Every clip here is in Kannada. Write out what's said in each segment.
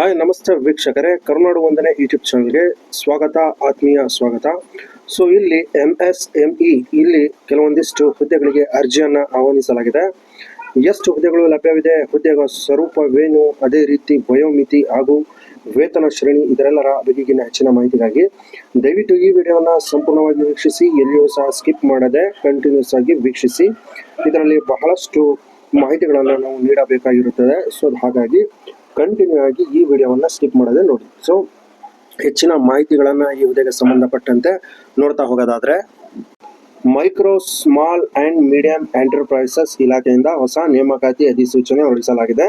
ಹಾಯ್ ನಮಸ್ತೆ ವೀಕ್ಷಕರೇ. ಕರುನಾಡು ಒಂದನೇ ಯೂಟ್ಯೂಬ್ ಚಾನಲ್ಗೆ ಸ್ವಾಗತ, ಆತ್ಮೀಯ ಸ್ವಾಗತ. ಸೊ ಇಲ್ಲಿ ಎಂ ಎಸ್ ಎಂ ಇ ಇಲ್ಲಿ ಕೆಲವೊಂದಿಷ್ಟು ಹುದ್ದೆಗಳಿಗೆ ಅರ್ಜಿಯನ್ನು ಆಹ್ವಾನಿಸಲಾಗಿದೆ. ಎಷ್ಟು ಹುದ್ದೆಗಳು ಲಭ್ಯವಿದೆ? ಹುದ್ದೆಗಳ ಸ್ವರೂಪವೇನು? ಅದೇ ರೀತಿ ವಯೋಮಿತಿ ಹಾಗೂ ವೇತನ ಶ್ರೇಣಿ ಇದರೆಲ್ಲರ ಬಗೆಗಿನ ಹೆಚ್ಚಿನ ಮಾಹಿತಿಗಾಗಿ ದಯವಿಟ್ಟು ಈ ವಿಡಿಯೋವನ್ನು ಸಂಪೂರ್ಣವಾಗಿ ವೀಕ್ಷಿಸಿ, ಎಲ್ಲಿಯೂ ಸಹ ಸ್ಕಿಪ್ ಮಾಡದೆ ಕಂಟಿನ್ಯೂಸ್ ಆಗಿ ವೀಕ್ಷಿಸಿ. ಇದರಲ್ಲಿ ಬಹಳಷ್ಟು ಮಾಹಿತಿಗಳನ್ನು ನಾವು ನೀಡಬೇಕಾಗಿರುತ್ತದೆ. ಸೊ ಹಾಗಾಗಿ ಕಂಟಿನ್ಯೂ ಆಗಿ ಈ ವಿಡಿಯೋವನ್ನು ಸ್ಕಿಪ್ ಮಾಡೋದೇ ನೋಡಿ. ಸೊ ಹೆಚ್ಚಿನ ಮಾಹಿತಿಗಳನ್ನು ಈ ಹುದ್ದೆಗೆ ಸಂಬಂಧಪಟ್ಟಂತೆ ನೋಡ್ತಾ ಹೋಗೋದಾದ್ರೆ micro, small and medium enterprises ಇಲಾಖೆಯಿಂದ ಹೊಸ ನೇಮಕಾತಿ ಅಧಿಸೂಚನೆ ಹೊರಡಿಸಲಾಗಿದೆ.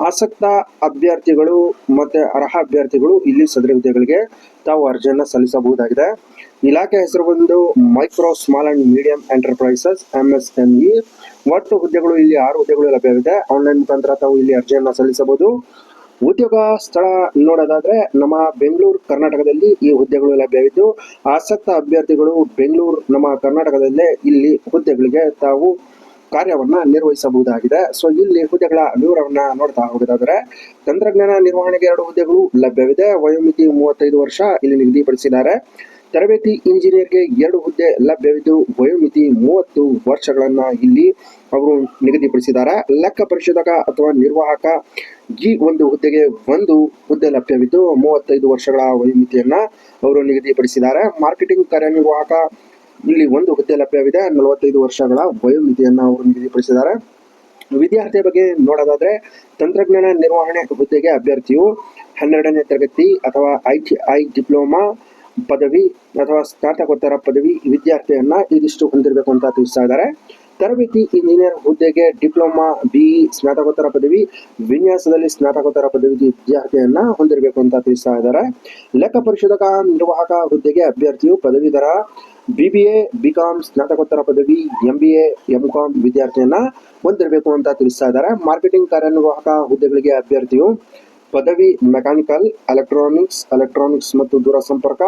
ಆಸಕ್ತ ಅಭ್ಯರ್ಥಿಗಳು ಮತ್ತೆ ಅರ್ಹ ಅಭ್ಯರ್ಥಿಗಳು ಇಲ್ಲಿ ಸದರಿ ಹುದ್ದೆಗಳಿಗೆ ತಾವು ಅರ್ಜಿಯನ್ನು ಸಲ್ಲಿಸಬಹುದಾಗಿದೆ. ಇಲಾಖೆ ಹೆಸರು ಬಂದು micro, small and medium enterprises M S E ಒಟ್ಟು ಹುದ್ದೆಗಳು ಇಲ್ಲಿ ಆರು ಹುದ್ದೆಗಳು ಲಭ್ಯವಿದೆ. ಆನ್ಲೈನ್ ಮುಖಾಂತರ ತಾವು ಇಲ್ಲಿ ಅರ್ಜಿಯನ್ನು ಸಲ್ಲಿಸಬಹುದು. ಉದ್ಯೋಗ ಸ್ಥಳ ನೋಡೋದಾದ್ರೆ ನಮ್ಮ ಬೆಂಗಳೂರು ಕರ್ನಾಟಕದಲ್ಲಿ ಈ ಹುದ್ದೆಗಳು ಲಭ್ಯವಿದ್ದು ಆಸಕ್ತ ಅಭ್ಯರ್ಥಿಗಳು ಬೆಂಗಳೂರು, ನಮ್ಮ ಕರ್ನಾಟಕದಲ್ಲೇ ಇಲ್ಲಿ ಹುದ್ದೆಗಳಿಗೆ ತಾವು ಕಾರ್ಯವನ್ನ ನಿರ್ವಹಿಸಬಹುದಾಗಿದೆ. ಸೊ ಇಲ್ಲಿ ಹುದ್ದೆಗಳ ವಿವರವನ್ನ ನೋಡ್ತಾ ಹೋಗೋದಾದ್ರೆ, ತಂತ್ರಜ್ಞಾನ ನಿರ್ವಹಣೆಗೆ ಎರಡು ಹುದ್ದೆಗಳು ಲಭ್ಯವಿದೆ. ವಯೋಮಿತಿ ಮೂವತ್ತೈದು ವರ್ಷ ಇಲ್ಲಿ ನಿಗದಿಪಡಿಸಿದ್ದಾರೆ. ತರಬೇತಿ ಇಂಜಿನಿಯರ್ಗೆ ಎರಡು ಹುದ್ದೆ ಲಭ್ಯವಿದ್ದು, ವಯೋಮಿತಿ ಮೂವತ್ತು ವರ್ಷಗಳನ್ನ ಇಲ್ಲಿ ಅವರು ನಿಗದಿಪಡಿಸಿದ್ದಾರೆ. ಲೆಕ್ಕ ಪರಿಶೋಧಕ ಅಥವಾ ನಿರ್ವಾಹಕ ಈ ಒಂದು ಹುದ್ದೆಗೆ ಒಂದು ಹುದ್ದೆ ಲಭ್ಯವಿದ್ದು, ಮೂವತ್ತೈದು ವರ್ಷಗಳ ವಯೋಮಿತಿಯನ್ನ ಅವರು ನಿಗದಿಪಡಿಸಿದ್ದಾರೆ. ಮಾರ್ಕೆಟಿಂಗ್ ಕಾರ್ಯನಿರ್ವಾಹಕ ಇಲ್ಲಿ ಒಂದು ಹುದ್ದೆ ಲಭ್ಯವಿದೆ ನಲವತ್ತೈದು ವರ್ಷಗಳ ವಯೋಮಿತಿಯನ್ನು ಅವರು ನಿಗದಿಪಡಿಸಿದ್ದಾರೆ. ವಿದ್ಯಾರ್ಥಿಯ ಬಗ್ಗೆ ನೋಡೋದಾದ್ರೆ, ತಂತ್ರಜ್ಞಾನ ನಿರ್ವಹಣೆ ಹುದ್ದೆಗೆ ಅಭ್ಯರ್ಥಿಯು ಹನ್ನೆರಡನೇ ತರಗತಿ ಅಥವಾ ಐ ಟಿ ಐ ಡಿಪ್ಲೊಮಾ ಪದವಿ ಅಥವಾ ಸ್ನಾತಕೋತ್ತರ ಪದವಿ ವಿದ್ಯಾರ್ಥಿಯನ್ನ ಇದಿಷ್ಟು ಹೊಂದಿರಬೇಕು ಅಂತ ತಿಳಿಸ್ತಾ ಇದ್ದಾರೆ. ತರಬೇತಿ ಇಂಜಿನಿಯರ್ ಹುದ್ದೆಗೆ ಡಿಪ್ಲೊಮಾ ಬಿಇ ಸ್ನಾತಕೋತ್ತರ ಪದವಿ, ವಿನ್ಯಾಸದಲ್ಲಿ ಸ್ನಾತಕೋತ್ತರ ಪದವಿ ವಿದ್ಯಾರ್ಥಿಯನ್ನ ಹೊಂದಿರಬೇಕು ಅಂತ ತಿಳಿಸ್ತಾ ಇದ್ದಾರೆ. ಲೆಕ್ಕ ಪರಿಶೋಧಕ ನಿರ್ವಾಹಕ ಹುದ್ದೆಗೆ ಅಭ್ಯರ್ಥಿಯು ಪದವೀಧರ ಬಿಬಿಎ ಬಿಕಾಂ ಸ್ನಾತಕೋತ್ತರ ಪದವಿ ಎಂ ಬಿ ಎ ಕಾಂ ವಿದ್ಯಾರ್ಥಿಯನ್ನ ಹೊಂದಿರಬೇಕು ಅಂತ ತಿಳಿಸ್ತಾ ಇದ್ದಾರೆ. ಮಾರ್ಕೆಟಿಂಗ್ ಕಾರ್ಯನಿರ್ವಾಹಕ ಹುದ್ದೆಗಳಿಗೆ ಅಭ್ಯರ್ಥಿಯು ಪದವಿ ಮೆಕ್ಯಾನಿಕಲ್ ಎಲೆಕ್ಟ್ರಾನಿಕ್ಸ್ ಎಲೆಕ್ಟ್ರಾನಿಕ್ಸ್ ಮತ್ತು ದೂರಸಂಪರ್ಕ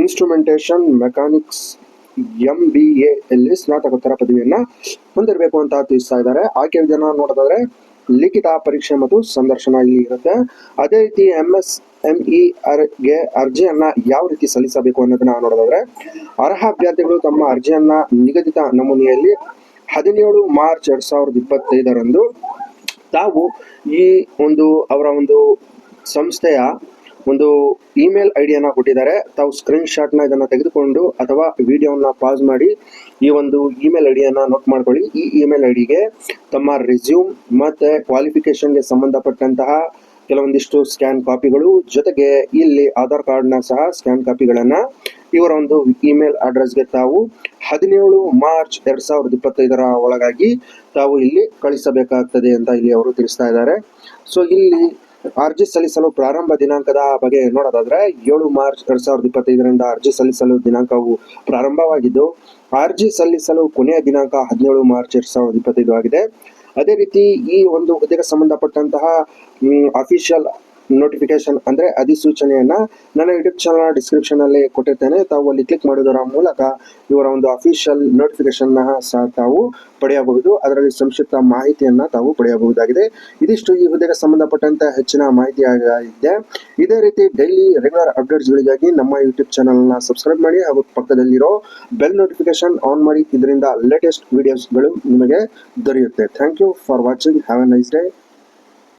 ಇನ್ಸ್ಟ್ರುಮೆಂಟೇಶನ್ ಮೆಕ್ಯಾನಿಕ್ಸ್ ಎಂ ಬಿ ಎಲ್ಲಿ ಸ್ನಾತಕೋತ್ತರ ಪದವಿಯನ್ನ ಹೊಂದಿರಬೇಕು ಅಂತ ತಿಳಿಸ್ತಾ ಇದ್ದಾರೆ. ಆಯ್ಕೆ ವಿಧಾನ ನೋಡೋದಾದ್ರೆ ಲಿಖಿತ ಪರೀಕ್ಷೆ ಮತ್ತು ಸಂದರ್ಶನ ಇಲ್ಲಿ ಇರುತ್ತೆ. ಅದೇ ರೀತಿ ಎಂ ಎಸ್ ಎಂ ಇ ಗೆ ಅರ್ಜಿಯನ್ನ ಯಾವ ರೀತಿ ಸಲ್ಲಿಸಬೇಕು ಅನ್ನೋದನ್ನ ನೋಡೋದಾದ್ರೆ, ಅರ್ಹ ಅಭ್ಯರ್ಥಿಗಳು ತಮ್ಮ ಅರ್ಜಿಯನ್ನ ನಿಗದಿತ ನಮೂನೆಯಲ್ಲಿ ಹದಿನೇಳು ಮಾರ್ಚ್ ಎರಡ್ ಸಾವಿರದ ಇಪ್ಪತ್ತೈದರಂದು ತಾವು ಈ ಒಂದು, ಅವರ ಒಂದು ಸಂಸ್ಥೆಯ ಒಂದು ಇಮೇಲ್ ಐಡಿಯನ್ನ ಕೊಟ್ಟಿದ್ದಾರೆ. ತಾವು ಸ್ಕ್ರೀನ್ ಶಾಟ್ನ ಇದನ್ನ ತೆಗೆದುಕೊಂಡು ಅಥವಾ ವಿಡಿಯೋನ ಪಾಸ್ ಮಾಡಿ ಈ ಒಂದು ಇಮೇಲ್ ಐಡಿಯನ್ನ ನೋಟ್ ಮಾಡ್ಕೊಳ್ಳಿ. ಈ ಇಮೇಲ್ ಐಡಿಗೆ ತಮ್ಮ ರೆಸ್ಯೂಮ್ ಮತ್ತೆ ಕ್ವಾಲಿಫಿಕೇಷನ್ಗೆ ಸಂಬಂಧಪಟ್ಟಂತಹ ಕೆಲವೊಂದಿಷ್ಟು ಸ್ಕ್ಯಾನ್ ಕಾಪಿಗಳು ಜೊತೆಗೆ ಇಲ್ಲಿ ಆಧಾರ್ ಕಾರ್ಡ್ನ ಸಹ ಸ್ಕ್ಯಾನ್ ಕಾಪಿಗಳನ್ನು ಇವರ ಒಂದು ಇಮೇಲ್ ಅಡ್ರೆಸ್ಗೆ ತಾವು ಹದಿನೇಳು ಮಾರ್ಚ್ ಎರಡು ಸಾವಿರದ ಇಪ್ಪತ್ತೈದರ ಒಳಗಾಗಿ ತಾವು ಇಲ್ಲಿ ಕಳಿಸಬೇಕಾಗ್ತದೆ ಅಂತ ಇಲ್ಲಿ ಅವರು ತಿಳಿಸ್ತಾ ಇದ್ದಾರೆ. ಸೊ ಇಲ್ಲಿ ಅರ್ಜಿ ಸಲ್ಲಿಸಲು ಪ್ರಾರಂಭ ದಿನಾಂಕದ ಬಗ್ಗೆ ನೋಡೋದಾದ್ರೆ ಏಳು ಮಾರ್ಚ್ ಎರಡ್ ಸಾವಿರದ ಇಪ್ಪತ್ತೈದರಿಂದ ಅರ್ಜಿ ಸಲ್ಲಿಸಲು ದಿನಾಂಕವು ಪ್ರಾರಂಭವಾಗಿದ್ದು, ಅರ್ಜಿ ಸಲ್ಲಿಸಲು ಕೊನೆಯ ದಿನಾಂಕ ಹದಿನೇಳು ಮಾರ್ಚ್ ಎರಡ್ ಸಾವಿರದ ಇಪ್ಪತ್ತೈದು ಆಗಿದೆ. ಅದೇ ರೀತಿ ಈ ಒಂದು ಹುದ್ದೆಗೆ ಸಂಬಂಧಪಟ್ಟಂತಹ ಅಫಿಷಿಯಲ್ ನೋಟಿಫಿಕೇಶನ್ ಅಂದರೆ ಅಧಿಸೂಚನೆಯನ್ನು ನನ್ನ ಯೂಟ್ಯೂಬ್ ಚಾನಲ್ನ ಡಿಸ್ಕ್ರಿಪ್ಷನಲ್ಲಿ ಕೊಟ್ಟಿರ್ತೇನೆ. ತಾವು ಅಲ್ಲಿ ಕ್ಲಿಕ್ ಮಾಡೋದರ ಮೂಲಕ ಇವರ ಒಂದು ಅಫಿಷಿಯಲ್ ನೋಟಿಫಿಕೇಶನ್ನ ಸಹ ತಾವು ಪಡೆಯಬಹುದು. ಅದರಲ್ಲಿ ಸಂಕ್ಷಿಪ್ತ ಮಾಹಿತಿಯನ್ನು ತಾವು ಪಡೆಯಬಹುದಾಗಿದೆ. ಇದಿಷ್ಟು ಈ ಹುದ್ದೆಗೆ ಸಂಬಂಧಪಟ್ಟಂತಹ ಹೆಚ್ಚಿನ ಮಾಹಿತಿ ಇದೆ ಇದೇ ರೀತಿ ಡೈಲಿ ರೆಗ್ಯುಲರ್ ಅಪ್ಡೇಟ್ಸ್ಗಳಿಗಾಗಿ ನಮ್ಮ ಯೂಟ್ಯೂಬ್ ಚಾನಲ್ನ ಸಬ್ಸ್ಕ್ರೈಬ್ ಮಾಡಿ ಹಾಗೂ ಪಕ್ಕದಲ್ಲಿರೋ ಬೆಲ್ ನೋಟಿಫಿಕೇಶನ್ ಆನ್ ಮಾಡಿ. ಇದರಿಂದ ಲೇಟೆಸ್ಟ್ ವಿಡಿಯೋಸ್ಗಳು ನಿಮಗೆ ದೊರೆಯುತ್ತೆ. Thank you for watching have a nice day